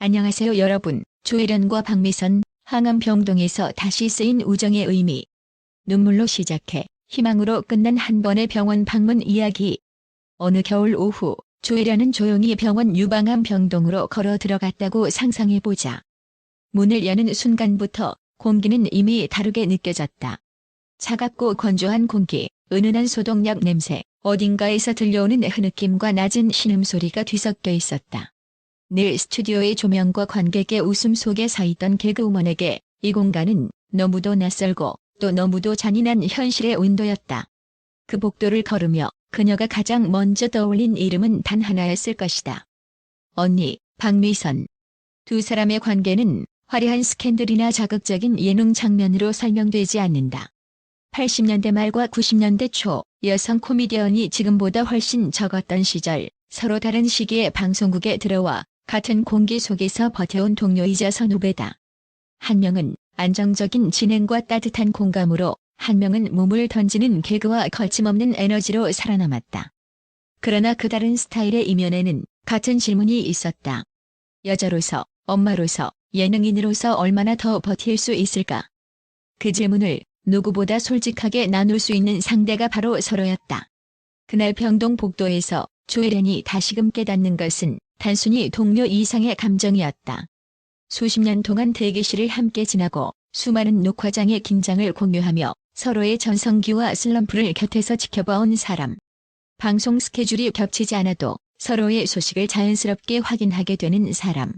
안녕하세요 여러분. 조혜련과 박미선, 항암 병동에서 다시 쓰인 우정의 의미. 눈물로 시작해 희망으로 끝난 한 번의 병원 방문 이야기. 어느 겨울 오후 조혜련은 조용히 병원 유방암 병동으로 걸어 들어갔다고 상상해보자. 문을 여는 순간부터 공기는 이미 다르게 느껴졌다. 차갑고 건조한 공기, 은은한 소독약 냄새, 어딘가에서 들려오는 흐느낌과 낮은 신음소리가 뒤섞여 있었다. 늘 스튜디오의 조명과 관객의 웃음 속에 서 있던 개그우먼에게 이 공간은 너무도 낯설고 또 너무도 잔인한 현실의 온도였다. 그 복도를 걸으며 그녀가 가장 먼저 떠올린 이름은 단 하나였을 것이다. 언니, 박미선. 두 사람의 관계는 화려한 스캔들이나 자극적인 예능 장면으로 설명되지 않는다. 80년대 말과 90년대 초 여성 코미디언이 지금보다 훨씬 적었던 시절 서로 다른 시기에 방송국에 들어와 같은 공기 속에서 버텨온 동료이자 선후배다. 한 명은 안정적인 진행과 따뜻한 공감으로 한 명은 몸을 던지는 개그와 거침없는 에너지로 살아남았다. 그러나 그 다른 스타일의 이면에는 같은 질문이 있었다. 여자로서, 엄마로서, 예능인으로서 얼마나 더 버틸 수 있을까? 그 질문을 누구보다 솔직하게 나눌 수 있는 상대가 바로 서로였다. 그날 병동 복도에서 조혜련이 다시금 깨닫는 것은 단순히 동료 이상의 감정이었다. 수십 년 동안 대기실을 함께 지나고 수많은 녹화장의 긴장을 공유하며 서로의 전성기와 슬럼프를 곁에서 지켜봐온 사람. 방송 스케줄이 겹치지 않아도 서로의 소식을 자연스럽게 확인하게 되는 사람.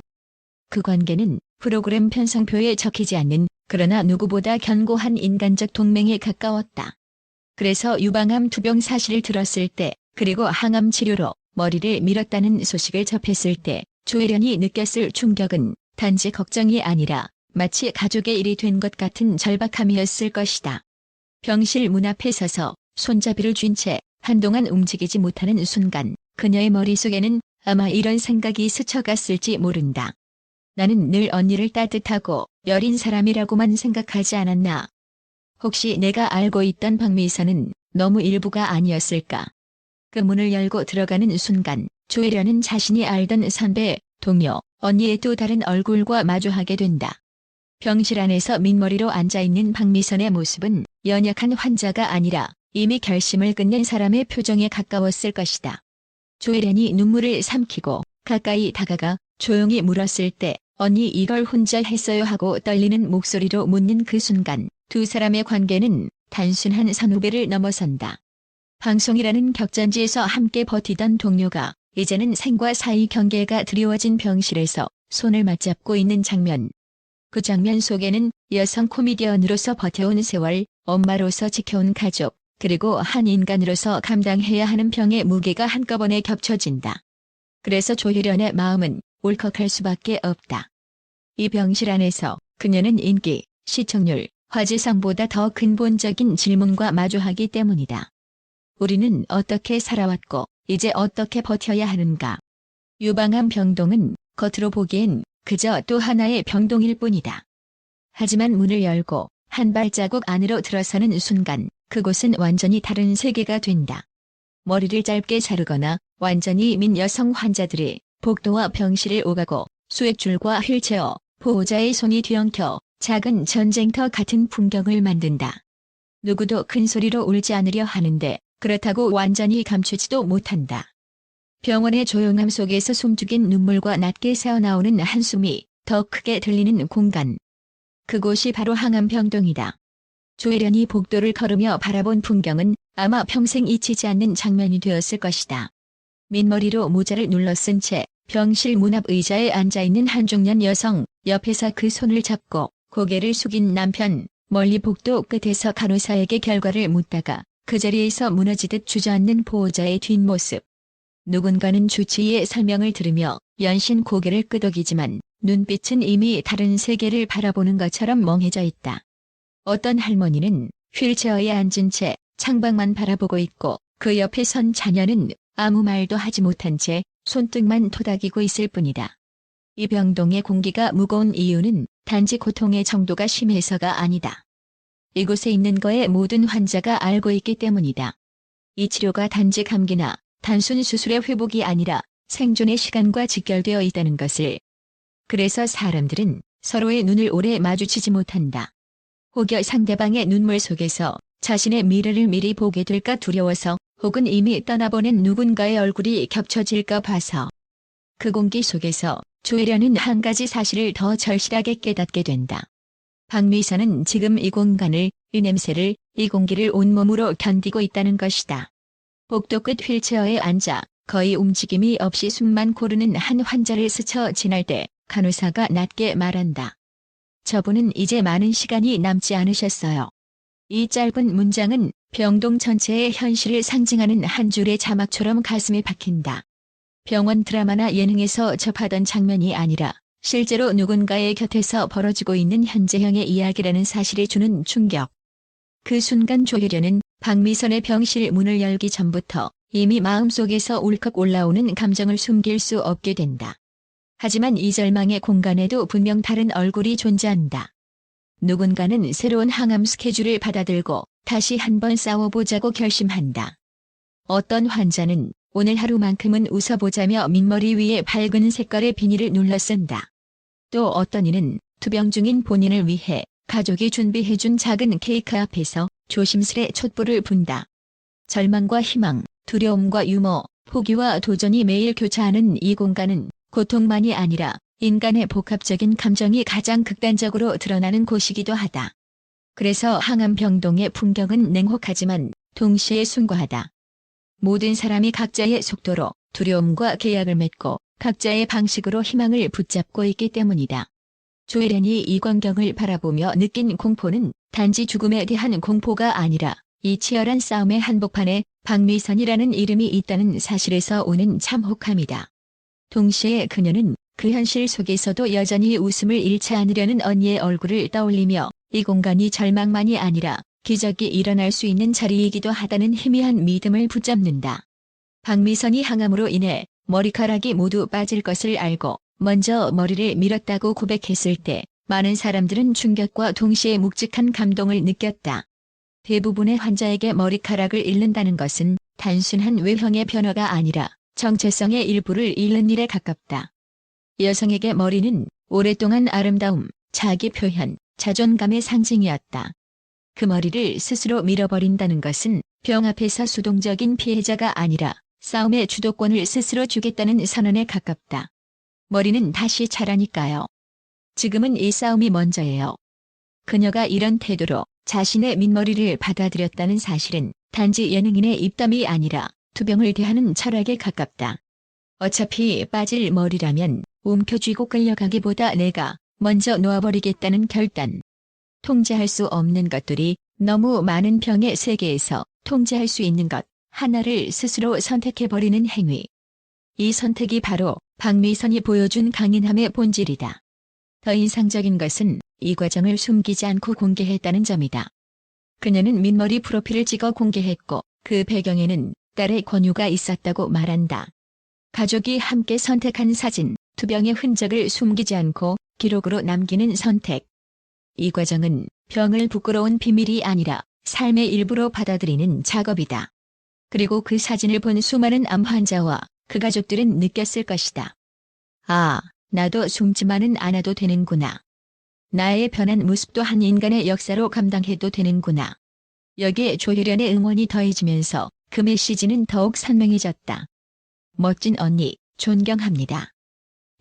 그 관계는 프로그램 편성표에 적히지 않는 그러나 누구보다 견고한 인간적 동맹에 가까웠다. 그래서 유방암 투병 사실을 들었을 때 그리고 항암 치료로 머리를 밀었다는 소식을 접했을 때 조혜련이 느꼈을 충격은 단지 걱정이 아니라 마치 가족의 일이 된 것 같은 절박함이었을 것이다. 병실 문 앞에 서서 손잡이를 쥔 채 한동안 움직이지 못하는 순간 그녀의 머릿속에는 아마 이런 생각이 스쳐갔을지 모른다. 나는 늘 언니를 따뜻하고 여린 사람이라고만 생각하지 않았나. 혹시 내가 알고 있던 박미선은 너무 일부가 아니었을까. 그 문을 열고 들어가는 순간 조혜련은 자신이 알던 선배, 동료, 언니의 또 다른 얼굴과 마주하게 된다. 병실 안에서 민머리로 앉아있는 박미선의 모습은 연약한 환자가 아니라 이미 결심을 끝낸 사람의 표정에 가까웠을 것이다. 조혜련이 눈물을 삼키고 가까이 다가가 조용히 물었을 때 언니 이걸 혼자 했어요 하고 떨리는 목소리로 묻는 그 순간 두 사람의 관계는 단순한 선후배를 넘어선다. 방송이라는 격전지에서 함께 버티던 동료가 이제는 생과 사의 경계가 드리워진 병실에서 손을 맞잡고 있는 장면. 그 장면 속에는 여성 코미디언으로서 버텨온 세월, 엄마로서 지켜온 가족, 그리고 한 인간으로서 감당해야 하는 병의 무게가 한꺼번에 겹쳐진다. 그래서 조혜련의 마음은 울컥할 수밖에 없다. 이 병실 안에서 그녀는 인기, 시청률, 화제성보다 더 근본적인 질문과 마주하기 때문이다. 우리는 어떻게 살아왔고 이제 어떻게 버텨야 하는가. 유방암 병동은 겉으로 보기엔 그저 또 하나의 병동일 뿐이다. 하지만 문을 열고 한 발자국 안으로 들어서는 순간 그곳은 완전히 다른 세계가 된다. 머리를 짧게 자르거나 완전히 민 여성 환자들이 복도와 병실을 오가고 수액줄과 휠체어, 보호자의 손이 뒤엉켜 작은 전쟁터 같은 풍경을 만든다. 누구도 큰 소리로 울지 않으려 하는데 그렇다고 완전히 감추지도 못한다. 병원의 조용함 속에서 숨죽인 눈물과 낮게 새어나오는 한숨이 더 크게 들리는 공간. 그곳이 바로 항암병동이다. 조혜련이 복도를 걸으며 바라본 풍경은 아마 평생 잊히지 않는 장면이 되었을 것이다. 민머리로 모자를 눌러 쓴 채 병실 문 앞 의자에 앉아있는 한중년 여성, 옆에서 그 손을 잡고 고개를 숙인 남편, 멀리 복도 끝에서 간호사에게 결과를 묻다가 그 자리에서 무너지듯 주저앉는 보호자의 뒷모습. 누군가는 주치의의 설명을 들으며 연신 고개를 끄덕이지만 눈빛은 이미 다른 세계를 바라보는 것처럼 멍해져 있다. 어떤 할머니는 휠체어에 앉은 채 창밖만 바라보고 있고 그 옆에 선 자녀는 아무 말도 하지 못한 채 손등만 토닥이고 있을 뿐이다. 이 병동의 공기가 무거운 이유는 단지 고통의 정도가 심해서가 아니다. 이곳에 있는 거에 모든 환자가 알고 있기 때문이다. 이 치료가 단지 감기나 단순 수술의 회복이 아니라 생존의 시간과 직결되어 있다는 것을 그래서 사람들은 서로의 눈을 오래 마주치지 못한다. 혹여 상대방의 눈물 속에서 자신의 미래를 미리 보게 될까 두려워서 혹은 이미 떠나보낸 누군가의 얼굴이 겹쳐질까 봐서 그 공기 속에서 조혜련은 한 가지 사실을 더 절실하게 깨닫게 된다. 박미선은 지금 이 공간을, 이 냄새를, 이 공기를 온몸으로 견디고 있다는 것이다. 복도 끝 휠체어에 앉아 거의 움직임이 없이 숨만 고르는 한 환자를 스쳐 지날 때 간호사가 낮게 말한다. 저분은 이제 많은 시간이 남지 않으셨어요. 이 짧은 문장은 병동 전체의 현실을 상징하는 한 줄의 자막처럼 가슴에 박힌다. 병원 드라마나 예능에서 접하던 장면이 아니라 실제로 누군가의 곁에서 벌어지고 있는 현재형의 이야기라는 사실이 주는 충격. 그 순간 조혜련은 박미선의 병실 문을 열기 전부터 이미 마음속에서 울컥 올라오는 감정을 숨길 수 없게 된다. 하지만 이 절망의 공간에도 분명 다른 얼굴이 존재한다. 누군가는 새로운 항암 스케줄을 받아들고 다시 한번 싸워보자고 결심한다. 어떤 환자는 오늘 하루만큼은 웃어보자며 민머리 위에 밝은 색깔의 비닐을 눌러 쓴다. 또 어떤 이는 투병 중인 본인을 위해 가족이 준비해준 작은 케이크 앞에서 조심스레 촛불을 분다. 절망과 희망, 두려움과 유머, 포기와 도전이 매일 교차하는 이 공간은 고통만이 아니라 인간의 복합적인 감정이 가장 극단적으로 드러나는 곳이기도 하다. 그래서 항암병동의 풍경은 냉혹하지만 동시에 숭고하다. 모든 사람이 각자의 속도로 두려움과 계약을 맺고 각자의 방식으로 희망을 붙잡고 있기 때문이다. 조혜련이 이 광경을 바라보며 느낀 공포는 단지 죽음에 대한 공포가 아니라 이 치열한 싸움의 한복판에 박미선이라는 이름이 있다는 사실에서 오는 참혹함이다. 동시에 그녀는 그 현실 속에서도 여전히 웃음을 잃지 않으려는 언니의 얼굴을 떠올리며 이 공간이 절망만이 아니라 기적이 일어날 수 있는 자리이기도 하다는 희미한 믿음을 붙잡는다. 박미선이 항암으로 인해 머리카락이 모두 빠질 것을 알고 먼저 머리를 밀었다고 고백했을 때 많은 사람들은 충격과 동시에 묵직한 감동을 느꼈다. 대부분의 환자에게 머리카락을 잃는다는 것은 단순한 외형의 변화가 아니라 정체성의 일부를 잃는 일에 가깝다. 여성에게 머리는 오랫동안 아름다움, 자기 표현, 자존감의 상징이었다. 그 머리를 스스로 밀어버린다는 것은 병 앞에서 수동적인 피해자가 아니라 싸움의 주도권을 스스로 주겠다는 선언에 가깝다. 머리는 다시 자라니까요. 지금은 이 싸움이 먼저예요. 그녀가 이런 태도로 자신의 민머리를 받아들였다는 사실은 단지 예능인의 입담이 아니라 투병을 대하는 철학에 가깝다. 어차피 빠질 머리라면 움켜쥐고 끌려가기보다 내가 먼저 놓아버리겠다는 결단. 통제할 수 없는 것들이 너무 많은 병의 세계에서 통제할 수 있는 것 하나를 스스로 선택해버리는 행위. 이 선택이 바로 박미선이 보여준 강인함의 본질이다. 더 인상적인 것은 이 과정을 숨기지 않고 공개했다는 점이다. 그녀는 민머리 프로필을 찍어 공개했고 그 배경에는 딸의 권유가 있었다고 말한다. 가족이 함께 선택한 사진, 투병의 흔적을 숨기지 않고 기록으로 남기는 선택. 이 과정은 병을 부끄러운 비밀이 아니라 삶의 일부로 받아들이는 작업이다. 그리고 그 사진을 본 수많은 암 환자와 그 가족들은 느꼈을 것이다. 아, 나도 숨지만은 않아도 되는구나. 나의 변한 모습도 한 인간의 역사로 감당해도 되는구나. 여기에 조혜련의 응원이 더해지면서 그 메시지는 더욱 선명해졌다. 멋진 언니, 존경합니다.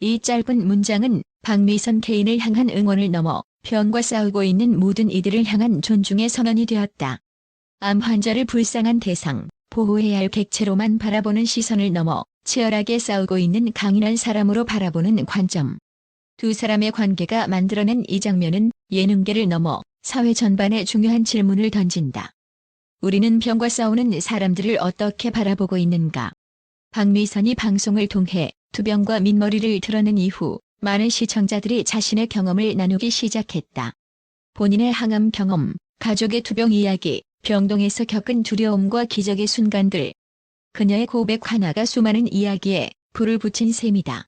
이 짧은 문장은 박미선 개인을 향한 응원을 넘어 병과 싸우고 있는 모든 이들을 향한 존중의 선언이 되었다. 암 환자를 불쌍한 대상, 보호해야 할 객체로만 바라보는 시선을 넘어 치열하게 싸우고 있는 강인한 사람으로 바라보는 관점. 두 사람의 관계가 만들어낸 이 장면은 예능계를 넘어 사회 전반에 중요한 질문을 던진다. 우리는 병과 싸우는 사람들을 어떻게 바라보고 있는가? 박미선이 방송을 통해 투병과 민머리를 드러낸 이후 많은 시청자들이 자신의 경험을 나누기 시작했다. 본인의 항암 경험, 가족의 투병 이야기, 병동에서 겪은 두려움과 기적의 순간들. 그녀의 고백 하나가 수많은 이야기에 불을 붙인 셈이다.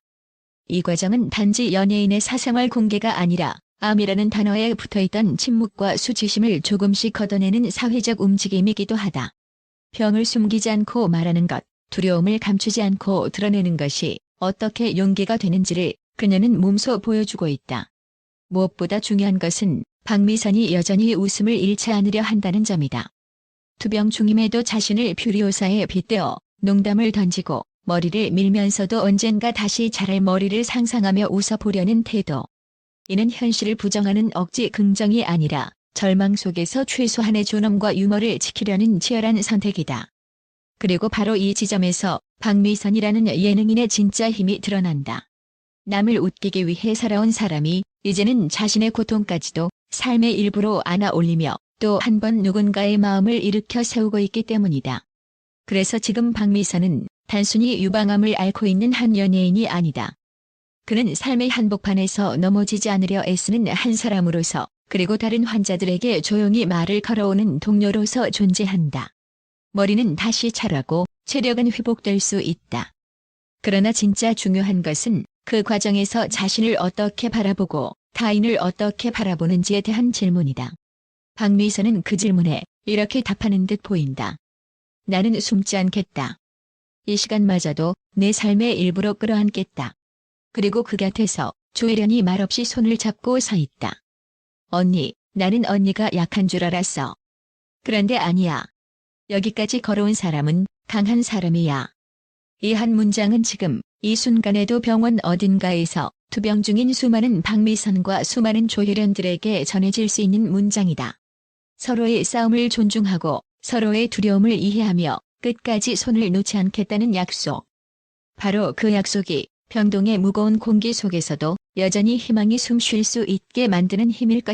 이 과정은 단지 연예인의 사생활 공개가 아니라 암이라는 단어에 붙어있던 침묵과 수치심을 조금씩 걷어내는 사회적 움직임이기도 하다. 병을 숨기지 않고 말하는 것, 두려움을 감추지 않고 드러내는 것이 어떻게 용기가 되는지를 그녀는 몸소 보여주고 있다. 무엇보다 중요한 것은 박미선이 여전히 웃음을 잃지 않으려 한다는 점이다. 투병 중임에도 자신을 퓨리오사에 빗대어 농담을 던지고 머리를 밀면서도 언젠가 다시 자랄 머리를 상상하며 웃어보려는 태도. 이는 현실을 부정하는 억지 긍정이 아니라 절망 속에서 최소한의 존엄과 유머를 지키려는 치열한 선택이다. 그리고 바로 이 지점에서 박미선이라는 예능인의 진짜 힘이 드러난다. 남을 웃기기 위해 살아온 사람이 이제는 자신의 고통까지도 삶의 일부로 안아 올리며 또 한 번 누군가의 마음을 일으켜 세우고 있기 때문이다. 그래서 지금 박미선은 단순히 유방암을 앓고 있는 한 연예인이 아니다. 그는 삶의 한복판에서 넘어지지 않으려 애쓰는 한 사람으로서 그리고 다른 환자들에게 조용히 말을 걸어오는 동료로서 존재한다. 머리는 다시 자라고 체력은 회복될 수 있다. 그러나 진짜 중요한 것은 그 과정에서 자신을 어떻게 바라보고 타인을 어떻게 바라보는지에 대한 질문이다. 박미선은 그 질문에 이렇게 답하는 듯 보인다. 나는 숨지 않겠다. 이 시간마저도 내 삶의 일부로 끌어안겠다. 그리고 그 곁에서 조혜련이 말없이 손을 잡고 서 있다. 언니, 나는 언니가 약한 줄 알았어. 그런데 아니야. 여기까지 걸어온 사람은 강한 사람이야. 이 한 문장은 지금 이 순간에도 병원 어딘가에서 투병 중인 수많은 박미선과 수많은 조혜련들에게 전해질 수 있는 문장이다. 서로의 싸움을 존중하고 서로의 두려움을 이해하며 끝까지 손을 놓지 않겠다는 약속. 바로 그 약속이 병동의 무거운 공기 속에서도 여전히 희망이 숨 쉴 수 있게 만드는 힘일 것.